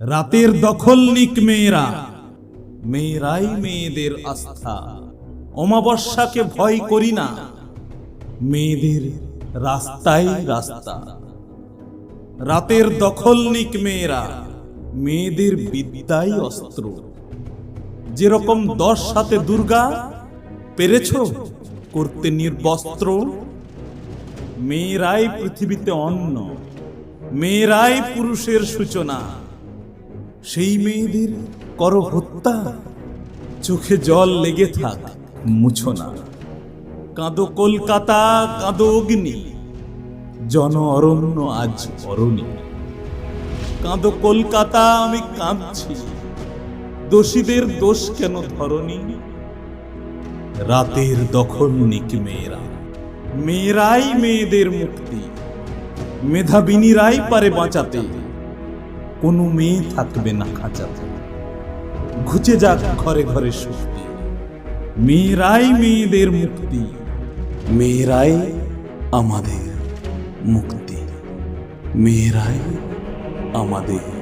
রাতের দখল নিক মেয়েরা। মেয়েরাই মেয়েদের আস্থা। অমাবস্যাকে ভয় করি না। মেয়েদের রাস্তাই রাস্তা। রাতের দখল নিক মেয়েরা। মেয়েদের বিদ্যাই অস্ত্র। যেরকম দশ সাথে দুর্গা, পেরেছ করতে নির্বস্ত্র? মেয়েরাই পৃথিবীতে অন্ন মেয়েরাই পুরুষের সূচনা। সেই মেয়েদের কর হত্যা চোখে জল লেগে থাক, মুছো না। কাঁদো কলকাতা, কাঁদো অগ্নি। জন অরণ্য আজ অরণি। কাঁদো কলকাতা, আমি কাঁদছি। দোষীদের দোষ কেন ধরনি রাতের দখল নিক মেয়েরা। মেয়েরাই মেয়েদের মুক্তি। মেধাবিনীরাই পারে বাঁচাতে। কোনো মেয়ে থাকবে না খাঁচাতে। ঘুচে যাক ঘরে ঘরে শক্তি মেয়েরাই মেয়েদের মুক্তি, মেয়েরাই আমাদের মুক্তি, মেয়েরাই আমাদের